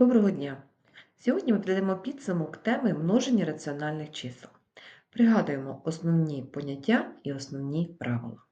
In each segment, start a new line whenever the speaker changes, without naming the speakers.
Доброго дня! Сьогодні ми підведемо підсумок теми множення раціональних чисел. Пригадуємо основні поняття і основні правила.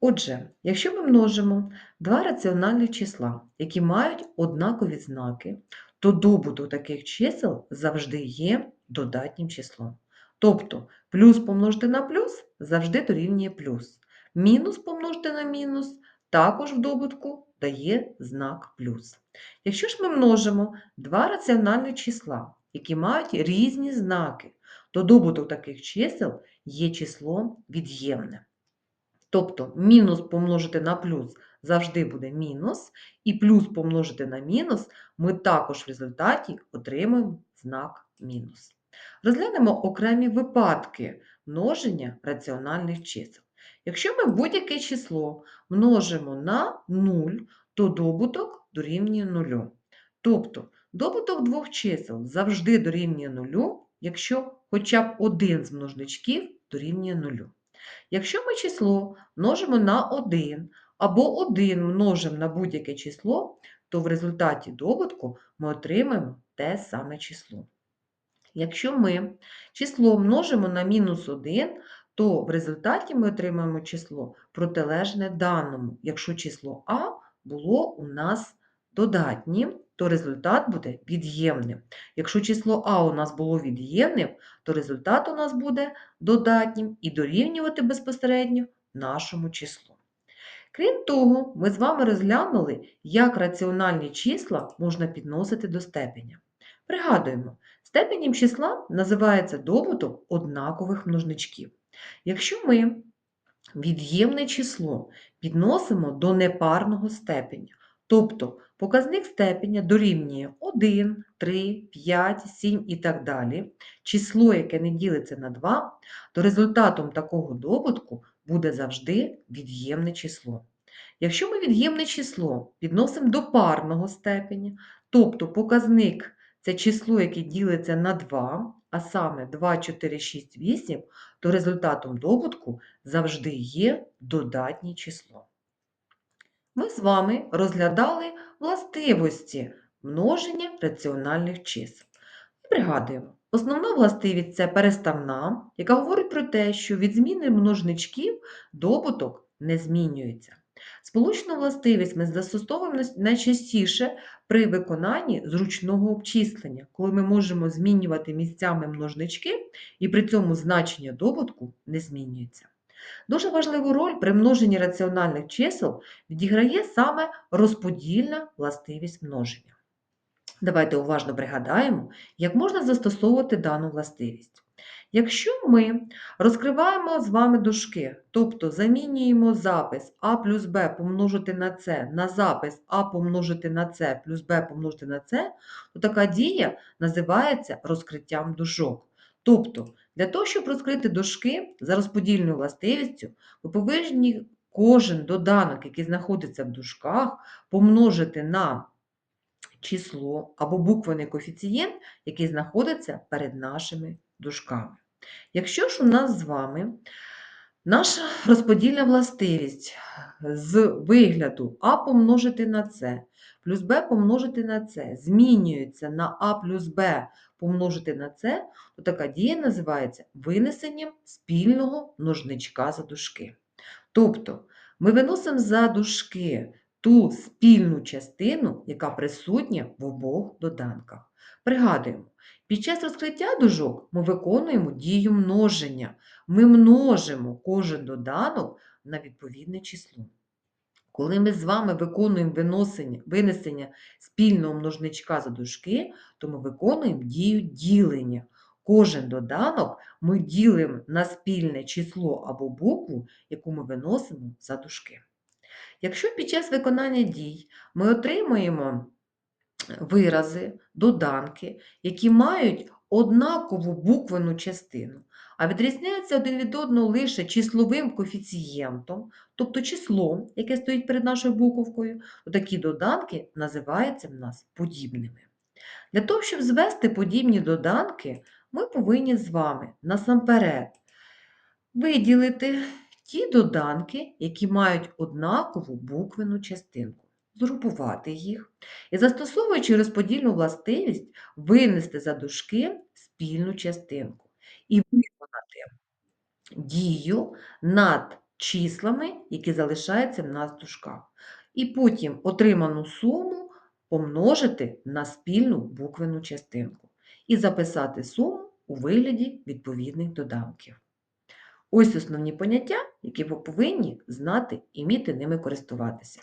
Отже, якщо ми множимо два раціональних числа, які мають однакові знаки, то добуток таких чисел завжди є додатнім числом. Тобто плюс помножити на плюс завжди дорівнює плюс. Мінус помножити на мінус також в добутку дає знак плюс. Якщо ж ми множимо два раціональні числа, які мають різні знаки, то добуток таких чисел є числом від'ємне. Тобто мінус помножити на плюс завжди буде мінус, і плюс помножити на мінус ми також в результаті отримаємо знак мінус. Розглянемо окремі випадки множення раціональних чисел. Якщо ми будь-яке число множимо на 0, то добуток дорівнює 0. Тобто добуток двох чисел завжди дорівнює 0, якщо хоча б один з множничків дорівнює 0. Якщо ми число множимо на 1 або 1 множимо на будь-яке число, то в результаті добутку ми отримаємо те саме число. Якщо ми число множимо на мінус 1, то в результаті ми отримаємо число протилежне даному. Якщо число А було у нас додатнім, то результат буде від'ємним. Якщо число А у нас було від'ємним, то результат у нас буде додатнім і дорівнювати безпосередньо нашому числу. Крім того, ми з вами розглянули, як раціональні числа можна підносити до степеня. Пригадуємо, степенем числа називається добуток однакових множничків. Якщо ми від'ємне число підносимо до непарного степеня, тобто показник степеня дорівнює 1, 3, 5, 7 і так далі, число, яке не ділиться на 2, то результатом такого добутку буде завжди від'ємне число. Якщо ми від'ємне число підносимо до парного степеня, тобто показник це число, яке ділиться на 2, а саме 2, 4, 6, 8, то результатом добутку завжди є додатнє число. Ми з вами розглядали властивості множення раціональних чисел. Пригадуємо, основна властивість це переставна, яка говорить про те, що від зміни множничків добуток не змінюється. Сполучну властивість ми застосовуємо найчастіше при виконанні зручного обчислення, коли ми можемо змінювати місцями множнички і при цьому значення добутку не змінюється. Дуже важливу роль при множенні раціональних чисел відіграє саме розподільна властивість множення. Давайте уважно пригадаємо, як можна застосовувати дану властивість. Якщо ми розкриваємо з вами дужки, тобто замінюємо запис а плюс b помножити на c на запис а помножити на c плюс b помножити на c, то така дія називається розкриттям дужок. Тобто, для того, щоб розкрити дужки за розподільною властивістю, ви повинні кожен доданок, який знаходиться в дужках, помножити на число або буквений коефіцієнт, який знаходиться перед нашими дужками. Якщо ж у нас з вами наша розподільна властивість з вигляду А помножити на С плюс Б помножити на С змінюється на А плюс Б помножити на С, то така дія називається винесенням спільного множничка за дужки. Тобто ми виносимо за дужки ту спільну частину, яка присутня в обох доданках. Пригадуємо, під час розкриття дужок ми виконуємо дію множення. Ми множимо кожен доданок на відповідне число. Коли ми з вами виконуємо винесення спільного множничка за дужки, то ми виконуємо дію ділення. Кожен доданок ми ділимо на спільне число або букву, яку ми виносимо за дужки. Якщо під час виконання дій ми отримуємо вирази, доданки, які мають однакову буквену частину, а відрізняються один від одного лише числовим коефіцієнтом, тобто числом, яке стоїть перед нашою буковкою, то такі доданки називаються в нас подібними. Для того, щоб звести подібні доданки, ми повинні з вами насамперед виділити ті доданки, які мають однакову буквену частинку. Згрупувати їх і, застосовуючи розподільну властивість, винести за дужки спільну частинку і виконати дію над числами, які залишаються в нас в дужках. І потім отриману суму помножити на спільну буквену частинку і записати суму у вигляді відповідних доданків. Ось основні поняття, які ви повинні знати і вміти ними користуватися.